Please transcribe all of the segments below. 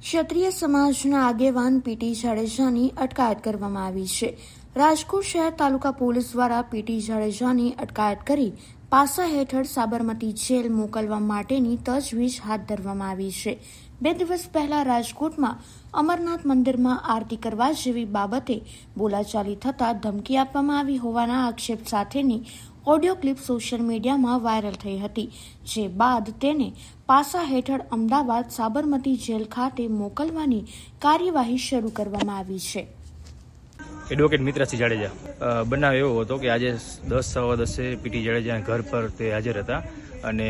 ક્ષત્રિય સમાજના આગેવાન પીટી જાડેજાની અટકાયત કરવામાં આવી છે. રાજકોટ શહેર તાલુકા પોલીસ દ્વારા પીટી જાડેજાની અટકાયત કરી પાસા હેઠળ સાબરમતી જેલ મોકલવા માટેની તજવીજ હાથ ધરવામાં આવી છે. બે દિવસ પહેલા રાજકોટમાં અમરનાથ મંદિરમાં આરતી કરવા જેવી બાબતે બોલાચાલી થતાં ધમકી આપવામાં આવી હોવાના આક્ષેપ સાથેની ઓડિયો ક્લિપ સોશિયલ મીડિયામાં વાયરલ થઈ હતી, જે બાદ તેને પાસા હેઠળ અમદાવાદ સાબરમતી જેલ ખાતે મોકલવાની કાર્યવાહી શરૂ કરવામાં આવી છે. એડવોકેટ મિત્રસિંહ જાડેજા બનાવ એવો હતો કે આજે દસ સવા દસે પીટી જાડેજાના ઘર પર તે હાજર હતા અને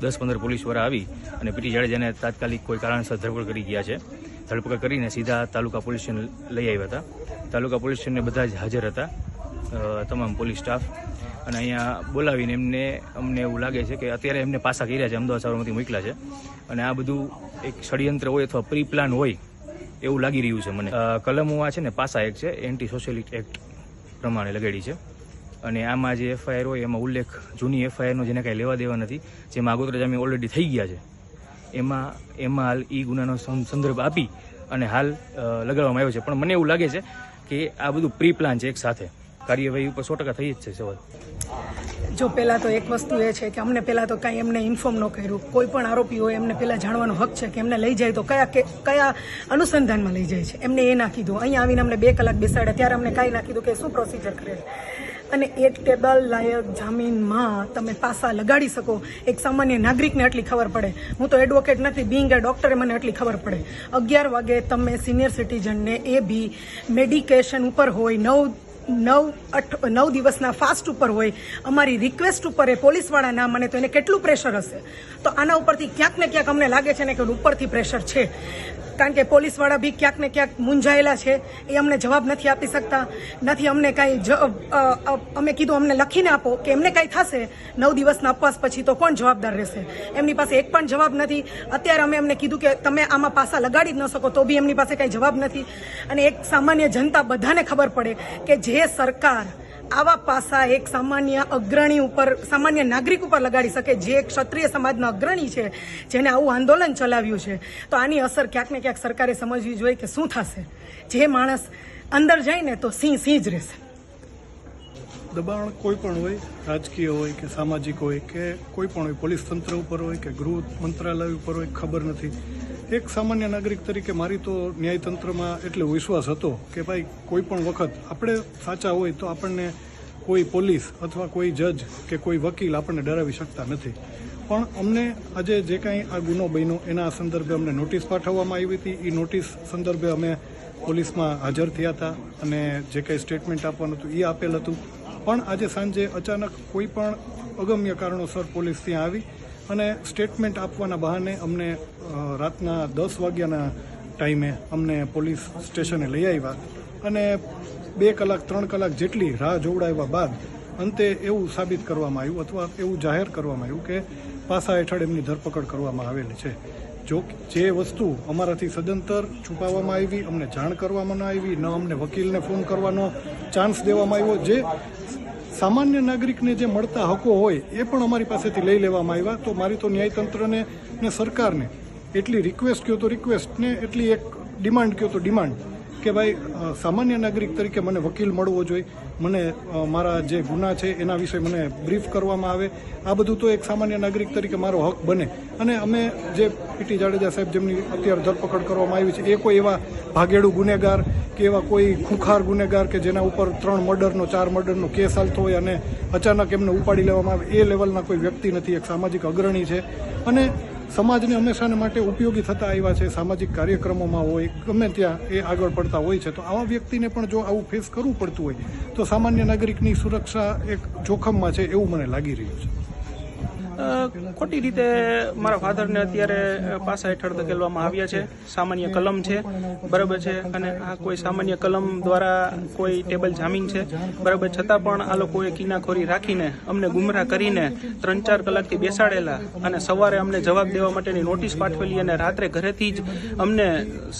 દસ પંદર પોલીસવાળા આવી અને પીટી જાડેજાને તાત્કાલિક કોઈ કારણસર ધરપકડ કરી ગયા છે. ધરપકડ કરીને સીધા તાલુકા પોલીસ સ્ટેશન લઈ આવ્યા હતા. તાલુકા પોલીસ સ્ટેશનને બધા જ હાજર હતા. તમામ પોલીસ સ્ટાફ. અને અહીંયા બોલાવીને એમને, અમને એવું લાગે છે કે અત્યારે એમને પાસા કર્યા છે, અમદાવાદ સાબરમતી મોકલ્યા છે. અને આ બધું એક ષડયંત્ર હોય અથવા પ્રી પ્લાન હોય, એવું લાગી રહ્યું છે મને. કલમો આ છે ને પાસા એક છે એન્ટી સોશિયલિસ્ટ એક્ટ પ્રમાણે લગાડી છે. અને આમાં જે એફઆઈઆર હોય, એમાં ઉલ્લેખ, જૂની એફઆઈઆરનો જેને કાંઈ લેવા દેવા નથી જેમાં આગોતરા જામીન ઓલરેડી થઈ ગયા છે. એમાં એમાં હાલ ઈ ગુનાનો સંદર્ભ આપી અને હાલ લગાડવામાં આવ્યો છે. પણ મને એવું લાગે છે કે આ બધું પ્રી પ્લાન છે એક સાથે. કાર્યવાહી ઉપર સો ટકા થઈ જ છે સવાલ. જો પહેલાં તો એક વસ્તુ એ છે કે અમને પહેલાં તો કાંઈ એમને ઇન્ફોર્મ ન કર્યું. કોઈ પણ આરોપી હોય એમને પહેલાં જાણવાનો હક છે કે એમને લઈ જાય તો કયા કે, કયા અનુસંધાનમાં લઈ જાય છે? એમને એ નાખી દો અહીંયા આવીને અમને બે કલાક બેસાડે ત્યારે અમને કાંઈ નાખી દો કે શું પ્રોસિજર કરે અને એક ટેબલ લાયક જામીનમાં તમે પાસા લગાડી શકો. એક સામાન્ય નાગરિકને આટલી ખબર પડે. હું તો એડવોકેટ નથી બિંગ એ ડૉક્ટરે મને આટલી ખબર પડે. અગિયાર વાગે તમે સિનિયર સિટીઝનને એ બી મેડિકેશન ઉપર હોય, નવ નવ અઠ નવ દિવસના ફાસ્ટ ઉપર હોય. અમારી રિક્વેસ્ટ ઉપર એ પોલીસવાળા ના મને તો એને કેટલું પ્રેશર હશે? તો આના ઉપરથી ક્યાંક ને ક્યાંક અમને લાગે છે ને કે ઉપરથી પ્રેશર છે. કારણ કે પોલીસવાળા બી ક્યાંક ને ક્યાંક મૂંઝાયેલા છે. એ અમને જવાબ નથી આપી શકતા. નથી અમને કાંઈ અમે કીધું અમને લખીને આપો કે એમને કાંઈ થશે. નવ દિવસના ઉપવાસ પછી તો કોણ જવાબદાર રહેશે? એમની પાસે એક પણ જવાબ નથી. અત્યારે અમે એમને કીધું કે તમે આમાં પાસા લગાડી જ ન શકો, તો બી એમની પાસે કાંઈ જવાબ નથી. અને એક સામાન્ય જનતા બધાને ખબર પડે કે જે સરકાર આવા પાસા એક સામાન્ય અગ્રણી ઉપર, સામાન્ય નાગરિક ઉપર લગાડી શકે જે એક ક્ષત્રિય સમાજનો અગ્રણી છે, જેને આવું આંદોલન ચલાવ્યું છે. તો આની અસર ક્યાંક ને ક્યાંક સરકારે સમજવી જોઈએ કે શું થશે. જે માણસ અંદર જાય ને તો સિંહ સિંહ જ રહેશે. દબાણ કોઈ પણ હોય, રાજકીય હોય કે સામાજિક હોય કે કોઈ પણ હોય, પોલીસ તંત્ર ઉપર હોય કે ગૃહ મંત્રાલય ઉપર હોય, ખબર નથી. એક સામાન્ય નાગરિક તરીકે મારી તો ન્યાયતંત્રમાં એટલો વિશ્વાસ હતો કે ભાઈ, કોઈ પણ વખત આપણે સાચા હોય તો આપણને કોઈ પોલીસ અથવા કોઈ જજ કે કોઈ વકીલ આપણને ડરાવી શકતા નથી. પણ અમને આજે જે કાંઈ આ ગુનો બન્યો, એના સંદર્ભે અમને નોટિસ પાઠવવામાં આવી હતી. એ નોટિસ સંદર્ભે અમે પોલીસમાં હાજર થયા હતા અને જે કાંઈ સ્ટેટમેન્ટ આપવાનું હતું એ આપેલ હતું. પણ આજે સાંજે અચાનક કોઈ પણ અગમ્ય કારણોસર પોલીસ ત્યાં આવી. અને સ્ટેટમેન્ટ આપવાના બહાને અમને રાતના દસ વાગ્યાના ટાઈમે અમને પોલીસ સ્ટેશને લઈ આવ્યા. અને બે કલાક, ત્રણ કલાક જેટલી રાહ જોવડાવ્યા બાદ અંતે એવું સાબિત કરવામાં આવ્યું અથવા એવું જાહેર કરવામાં આવ્યું કે પાસા હેઠળ એમની ધરપકડ કરવામાં આવેલી છે. જો જે વસ્તુ અમારાથી સદંતર છુપાવવામાં આવી, અમને જાણ કરવામાં ન આવી, ન અમને વકીલને ફોન કરવાનો ચાન્સ દેવામાં આવ્યો, જે સામાન્ય નાગરિકને જે મળતા હકો હોય એ પણ અમારી પાસેથી લઈ લેવામાં આવ્યા. તો મારી તો ન્યાયતંત્રને ને સરકારને એટલી રિક્વેસ્ટ કહો તો રિક્વેસ્ટ ને, એટલી એક ડિમાન્ડ કહો તો ડિમાન્ડ કે ભાઈ સામાન્ય નાગરિક તરીકે મને વકીલ મળવો જોઈએ. મને મારા જે ગુના છે એના વિશે મને બ્રીફ કરવામાં આવે. આ બધું તો એક સામાન્ય નાગરિક તરીકે મારો હક બને. અને અમે જે પીટી જાડેજા સાહેબ જેમની અત્યારે ધરપકડ કરવામાં આવી છે, એ કોઈ એવા ભાગેડુ ગુનેગાર કે એવા કોઈ ખુખાર ગુનેગાર કે જેના ઉપર ત્રણ મર્ડરનો, ચાર મર્ડરનો કેસ હાલતો હોય અને અચાનક એમને ઉપાડી લેવામાં આવે, એ લેવલના કોઈ વ્યક્તિ નથી. એક સામાજિક અગ્રણી છે. અને સમાજને હંમેશાને માટે ઉપયોગી થતા આવ્યા છે. સામાજિક કાર્યક્રમોમાં હોય, ગમે ત્યાં એ આગળ પડતા હોય છે. તો આવા વ્યક્તિને પણ જો આવું ફેસ કરવું પડતું હોય, તો સામાન્ય નાગરિકની સુરક્ષા એક જોખમમાં છે એવું મને લાગી રહ્યું છે. ખોટી રીતે મારા ફાધરને અત્યારે પાસા હેઠળ ધકેલવામાં આવ્યા છે. સામાન્ય કલમ છે, બરાબર છે, અને આ કોઈ સામાન્ય કલમ દ્વારા કોઈ ટેબલ જામીન છે. બરાબર, છતાં પણ આ લોકોએ કિનાખોરી રાખીને, અમને ગુમરાહ કરીને ત્રણ ચાર કલાકથી બેસાડેલા અને સવારે અમને જવાબ દેવા માટેની નોટિસ પાઠવેલી અને રાત્રે ઘરેથી જ અમને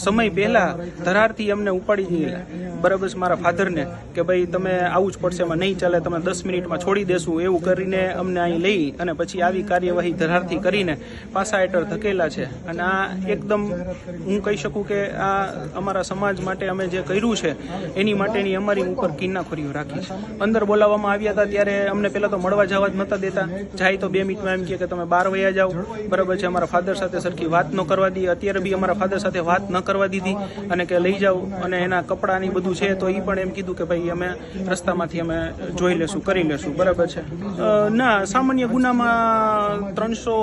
સમય પહેલાં ધરારથી અમને ઉપાડી દીધેલા. બરાબર છે મારા ફાધરને કે ભાઈ તમે આવું જ પડશે, એમાં નહીં ચાલે, તમે દસ મિનિટમાં છોડી દેશું, એવું કરીને અમને અહીં લઈ અને પછી આવી કાર્યવાહી ધરારથી કરીને પાસા હેઠળ ધકેલા છે. અને આ એકદમ હું કહી શકું કે આ અમારા સમાજ માટે અમે જે કર્યું છે, એની માટેની અમારી ઉપર કિન્નાખોરીઓ રાખી છે. અંદર બોલાવવામાં આવ્યા હતા ત્યારે અમને પહેલાં તો મળવા જવા જ નહોતા દેતા. જાય તો બે મિનિટમાં એમ કહે કે તમે બહાર વયા જાઓ. બરાબર છે, અમારા ફાધર સાથે સરખી વાત ન કરવા દી. અત્યારે બી અમારા ફાધર સાથે વાત ન કરવા દીધી અને કે લઈ જાઓ અને એના કપડાની બધું છે તો એ પણ એમ કીધું કે ભાઈ અમે રસ્તામાંથી અમે જોઈ લેશું, કરી લેશું. બરાબર છે. ના, સામાન્ય ગુનામાં ત્રણસો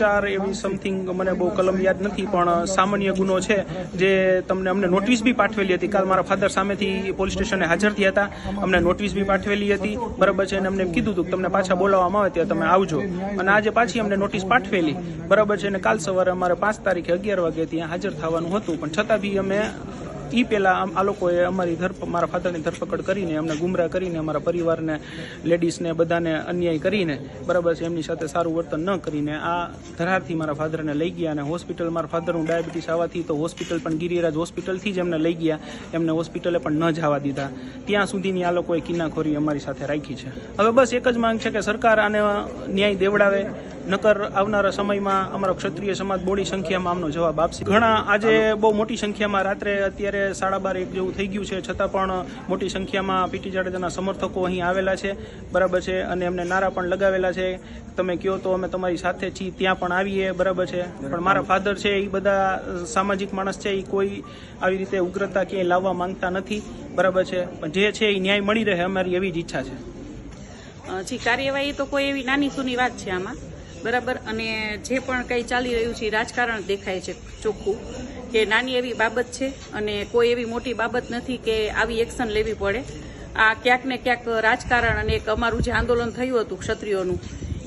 ચાર એવી સમથિંગ મને બહુ કલમ યાદ નથી, પણ સામાન્ય ગુનો છે જે તમને અમને નોટિસ બી પાઠવેલી હતી. કાલ મારા ફાધર સામેથી પોલીસ સ્ટેશને હાજર થયા હતા. અમને નોટિસ બી પાઠવેલી હતી. બરાબર છે, અને અમને એમ કીધું હતું કે તમને પાછા બોલાવવામાં આવે ત્યાં તમે આવજો. અને આજે પાછી અમને નોટિસ પાઠવેલી. બરાબર છે, અને કાલ સવારે અમારે પાંચ તારીખે અગિયાર વાગે ત્યાં હાજર થવાનું હતું. પણ છતાં બી અમે ઈ પહેલાં આ લોકોએ અમારી ધરપ, મારા ફાધરની ધરપકડ કરીને અમને ગુમરાહ કરીને અમારા પરિવારને, લેડીઝને બધાને અન્યાય કરીને બરાબર છે, એમની સાથે સારું વર્તન ન કરીને આ ધરારથી મારા ફાધરને લઈ ગયા અને હોસ્પિટલ, મારા ફાધરનું ડાયાબિટીસ આવવાથી તો હોસ્પિટલ પણ ગિરિરાજ હોસ્પિટલથી જ એમને લઈ ગયા, એમને હોસ્પિટલે પણ ન જવા દીધા. ત્યાં સુધીની આ લોકોએ કિન્નાખોરી અમારી સાથે રાખી છે. હવે બસ એક જ માંગ છે કે સરકાર આને ન્યાય દેવડાવે નકર આવનારા સમયમાં અમારો ક્ષત્રિય સમાજ બોડી સંખ્યામાં આમનો જવાબ આપશે. ઘણા આજે બહુ મોટી સંખ્યામાં રાત્રે અત્યારે સાડા બાર એક જેવું થઈ ગયું છે, છતાં પણ મોટી સંખ્યામાં પીટી જાડેજાના સમર્થકો અહીં આવેલા છે, બરાબર છે, અને એમને નારા પણ લગાવેલા છે. તમે કહો તો અમે તમારી સાથે છીએ, ત્યાં પણ આવીએ, બરાબર છે. પણ મારા ફાધર છે, એ બધા સામાજિક માણસ છે, એ કોઈ આવી રીતે ઉગ્રતા ક્યાંય લાવવા માંગતા નથી, બરાબર છે. પણ જે છે, એ ન્યાય મળી રહે અમારી એવી જ ઈચ્છા છે. જી, કાર્યવાહી તો કોઈ એવી નાની સુની વાત છે આમાં? બરાબર? અને જે પણ કંઈ ચાલી રહ્યું છે રાજકારણ દેખાય છે ચોખ્ખું કે નાની એવી બાબત છે અને કોઈ એવી મોટી બાબત નથી કે આવી એક્શન લેવી પડે. આ ક્યાંક ને ક્યાંક રાજકારણ અને એક અમારું જે આંદોલન થયું હતું ક્ષત્રિયોનું,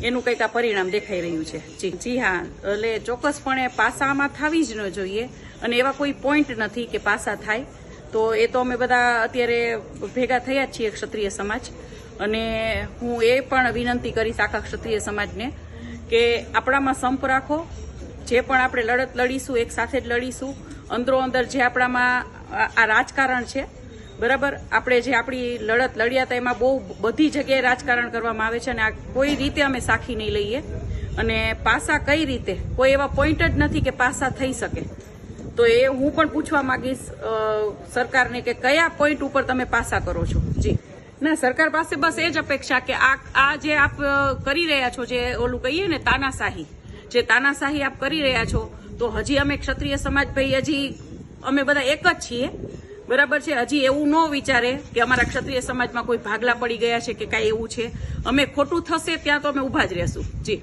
એનું કંઈક આ પરિણામ દેખાઈ રહ્યું છે. જી. જી હા, એટલે ચોક્કસપણે પાસામાં થવી જ ન જોઈએ અને એવા કોઈ પોઈન્ટ નથી કે પાસા થાય. તો એ તો અમે બધા અત્યારે ભેગા થયા જ છીએ ક્ષત્રિય સમાજ. અને હું એ પણ વિનંતી કરીશ આખા ક્ષત્રિય સમાજને કે આપણામાં સંપ રાખો, જે પણ આપણે લડત લડીશું, એક સાથે જ લડીશું. અંદરો અંદર જે આપણામાં આ રાજકારણ છે, બરાબર? આપણે જે આપણી લડત લડ્યા હતા, એમાં બહુ બધી જગ્યાએ રાજકારણ કરવામાં આવે છે અને આ કોઈ રીતે અમે સાખી નહીં લઈએ. અને પાસા કઈ રીતે? કોઈ એવા પોઈન્ટ જ નથી કે પાસા થઈ શકે. તો એ હું પણ પૂછવા માંગીશ સરકારને કે કયા પોઈન્ટ ઉપર તમે પાસા કરો છો? જી. ના, સરકાર પાસે બસ એ જ અપેક્ષા કે આ આ જે આપ કરી રહ્યા છો, જે ઓલું કહીએ ને, તાનાશાહી, જે તાનાશાહી આપ કરી રહ્યા છો, તો હજી અમે ક્ષત્રિય સમાજ ભાઈ હજી અમે બધા એક જ છીએ. બરાબર છે? હજી એવું ન વિચારે કે અમારા ક્ષત્રિય સમાજમાં કોઈ ભાગલા પડી ગયા છે કે કાંઈ એવું છે. અમે ખોટું થશે ત્યાં તો અમે ઊભા જ રહેશું. જી.